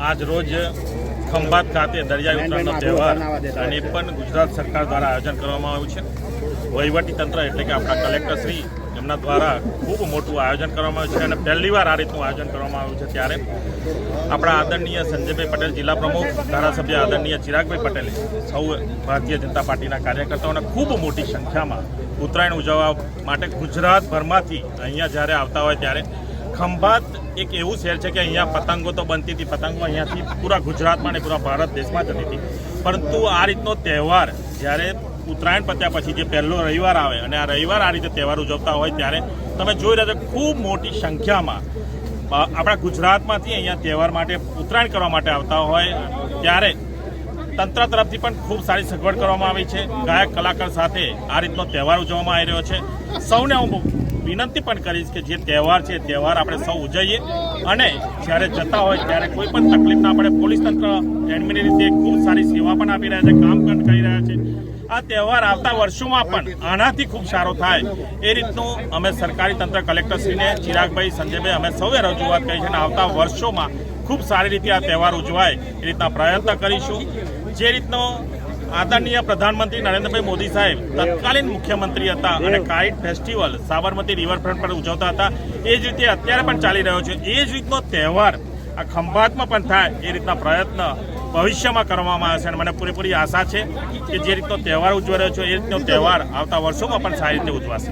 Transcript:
આજ રોજ ખંભાત ખાતે દરિયાઈ ઉત્તરાયણનો તહેવાર અને પણ ગુજરાત સરકાર દ્વારા આયોજન કરવામાં આવ્યું છે. વહીવટી તંત્ર એટલે કે આપણા કલેક્ટર શ્રી એમના દ્વારા ખૂબ મોટું આયોજન કરવામાં આવ્યું છે અને પહેલીવાર આ રીતનું આયોજન કરવામાં આવ્યું છે ત્યારે. આપણા આદરણીય સંજયભાઈ પટેલ જિલ્લા પ્રમુખ ધારાસભ્ય આદરણીય ચિરાગભાઈ પટેલે સૌ ભારતીય જનતા પાર્ટીના કાર્યકર્તાઓને ખૂબ મોટી સંખ્યામાં ઉત્તરાયણ ઉજવવા માટે ગુજરાતભરમાંથી અહીંયા જ્યારે આવતા હોય ત્યારે ખંભાત એક એવું શહેર છે કે અહીંયા પતંગો તો બનતી હતી, પતંગો અહીંયાથી પૂરા ગુજરાતમાં ને પૂરા ભારત દેશમાં જતી હતી. પરંતુ આ રીતનો તહેવાર જ્યારે ઉત્તરાયણ પત્યા પછી જે પહેલો રવિવાર આવે અને આ રવિવાર આ રીતે તહેવાર ઉજવતા હોય ત્યારે તમે જોઈ રહ્યા છો ખૂબ મોટી સંખ્યામાં આપણા ગુજરાતમાંથી અહીંયા તહેવાર માટે ઉત્તરાયણ કરવા માટે આવતા હોય. ત્યારે તંત્ર તરફથી પણ ખૂબ સારી સગવડ કરવામાં આવી છે. ગાયક કલાકાર સાથે આ રીતનો તહેવાર ઉજવવામાં આવી રહ્યો છે. સૌને હું વિનંતી પણ કરીશ કે જે તહેવાર છે તહેવાર આપણે સૌ ઉજવીએ. અને જ્યારે જતા હોય ત્યારે કોઈ પણ તકલીફ ના પડે, પોલીસ તંત્ર એડમિની રીતે ખૂબ સારી સેવા પણ આપી રહ્યા છે, કામ પણ કરી રહ્યા છે. આ તહેવાર આવતા વર્ષોમાં પણ આનાથી ખૂબ સારો થાય. એ રીતનું અમે સરકારી તંત્ર કલેક્ટરશ્રીને ચિરાગભાઈ, સંજયભાઈ, અમે સૌએ રજૂઆત કરી છે અને આવતા વર્ષોમાં ખૂબ સારી રીતે આ તહેવાર ઉજવાય એ રીતના પ્રયત્ન કરીશું. જે રીતનો આદરણીય પ્રધાનમંત્રી નરેન્દ્રભાઈ મોદી સાહેબ તત્કાલીન મુખ્યમંત્રી હતા અને કાઇટ ફેસ્ટિવલ સાબરમતી રિવરફ્રન્ટ પર ઉજવતા હતા. એ જ રીતે અત્યારે પણ ચાલી રહ્યો છે. એ જ રીતનો તહેવાર આ ખંભાતમાં પણ થાય એ રીતના પ્રયત્ન ભવિષ્યમાં કરવામાં આવશે અને મને પૂરેપૂરી આશા છે કે જે રીતનો તહેવાર ઉજવાયો રહ્યો છે એ રીતનો તહેવાર આવતા વર્ષોમાં પણ સારી રીતે ઉજવાશે.